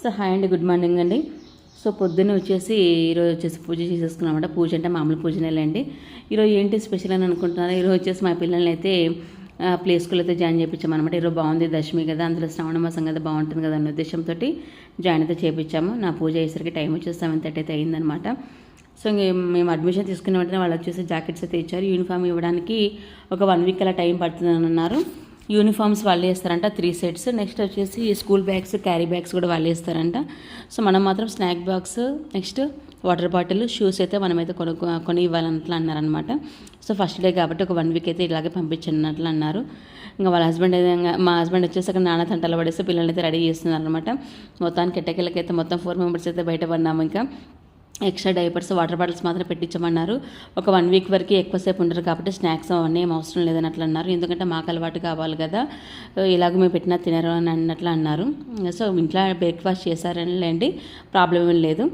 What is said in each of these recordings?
So hi అండి good morning అండి. So పొద్దున్న వచ్చేసి ఈరోజు వచ్చేసి పూజ చేసేసుకున్నామంట పూజ అంటే మామూలు పూజనేలేండి ఈరోజు ఏంటి స్పెషల్ అని అనుకుంటున్నారా? ఈరోజు వచ్చేసి మా పిల్లల్ని అయితే ప్లే స్కూల్ అయితే జాయిన్ చేయించామన్నమాట ఈరోజు బాగుంది దశమి కదా అందులో శ్రావణ మాసం కదా బాగుంటుంది కదా అన్న ఉద్దేశంతో జాయిన్ అయితే చేయించాము నా పూజ అయ్యేసరికి టైం వచ్చేసి సెవెన్ థర్టీ అయితే అయిందనమాట సో మేము అడ్మిషన్ తీసుకున్న వెంటనే వాళ్ళు వచ్చేసి జాకెట్స్ అయితే ఇచ్చారు. యూనిఫామ్ ఇవ్వడానికి ఒక వన్ వీక్ అలా టైం పడుతుందని అన్నారు. యూనిఫామ్స్ వాళ్ళు వేస్తారంట త్రీ సెట్స్ నెక్స్ట్ వచ్చేసి స్కూల్ బ్యాగ్స్ క్యారీ బ్యాగ్స్ కూడా వాళ్ళు వేస్తారంట సో మనం మాత్రం snack box next water bottle shoes అయితే మనమైతే కొను కొని ఇవ్వాలన్నట్లు అన్నారనమాట సో ఫస్ట్ డే కాబట్టి ఒక వన్ వీక్ అయితే ఇలాగే పంపించినట్లు అన్నారు. ఇంకా వాళ్ళ హస్బెండ్ అయితే మా హస్బెండ్ వచ్చేసి అక్కడ నాన్న తంటలు పడేసి పిల్లల్ని అయితే రెడీ చేస్తున్నారనమాట మొత్తానికి ఎట్టకెళ్ళకైతే మొత్తం ఫోర్ మెంబర్స్ అయితే బయట పడినాము ఇంకా. ఎక్స్ట్రా డైపర్స్ వాటర్ బాటిల్స్ మాత్రం పెట్టించమన్నారు. ఒక వన్ వీక్ వరకు ఎక్కువసేపు ఉండరు కాబట్టి స్నాక్స్ అవన్నీ ఏం అవసరం లేదని అట్లా అన్నారు. ఎందుకంటే మాకు అలవాటు కావాలి కదా. ఇలాగ మేము పెట్టినా తినరు అని అన్నట్లు అన్నారు. సో ఇంట్లో బ్రేక్ఫాస్ట్ చేశారని లేండి ప్రాబ్లం ఏం లేదు.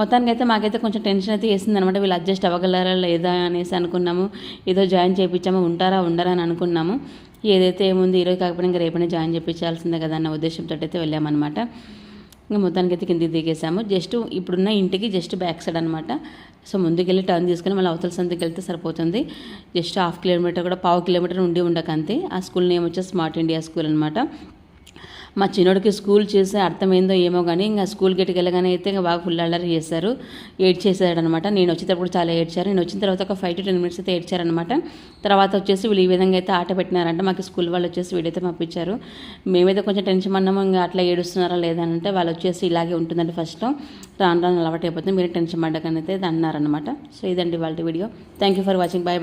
మొత్తానికి అయితే మాకైతే కొంచెం టెన్షన్ అయితే వేసింది అనమాట వీళ్ళు అడ్జస్ట్ అవ్వగలరా లేదా అనేసి అనుకున్నాము. ఏదో జాయిన్ చేయించాము ఉంటారా ఉండరా అని అనుకున్నాము. ఏదైతే ఏముంది ఈరోజు కాకపోయినా ఇంకా రేపనే జాయిన్ చేయించాల్సిందే కదా అన్న ఉద్దేశంతో అయితే వెళ్ళామన్నమాట. ఇంకా మొత్తానికి అయితే కిందికి దిగేసాము. జస్ట్ ఇప్పుడున్న ఇంటికి జస్ట్ బ్యాక్ సైడ్ అనమాట సో ముందుకెళ్ళి టర్న్ తీసుకుని మళ్ళీ అవతల సందుకి వెళ్తే సరిపోతుంది. జస్ట్ హాఫ్ కిలోమీటర్ కూడా పావు కిలోమీటర్ ఉండి ఉండకంతే. ఆ స్కూల్ నేమ్ వచ్చేసి స్మార్ట్ ఇండియా స్కూల్ అనమాట మా చిన్నోడికి స్కూల్ చేసే అర్థమైందో ఏమో కానీ ఇంకా స్కూల్ గేట్కి వెళ్ళగానే అయితే ఇంకా బాగా ఫుల్ అల్లరి చేశారు. ఏడ్చేశాడనమాట. నేను వచ్చేటప్పుడు చాలా ఏడ్చారు. నేను వచ్చిన తర్వాత ఒక ఫైవ్ టు టెన్ మినిట్స్ అయితే ఏడ్చారనమాట. తర్వాత వచ్చేసి వీళ్ళు ఈ విధంగా అయితే ఆట పెట్టినారంట. మాకు స్కూల్ వాళ్ళు వచ్చేసి వీడైతే పంపించారు. మేమైతే కొంచెం టెన్షన్ అన్నాము ఇంకా అట్లా ఏడుస్తున్నారా లేదంటే వాళ్ళు వచ్చేసి ఇలాగే ఉంటుందండి ఫస్ట్. రాను రాను అలవాటు అయిపోతుంది. మీరు టెన్షన్ పడ్డకనైతే అన్నారనమాట. సో ఇదండి వాళ్ళ video. Thank you for watching bye bye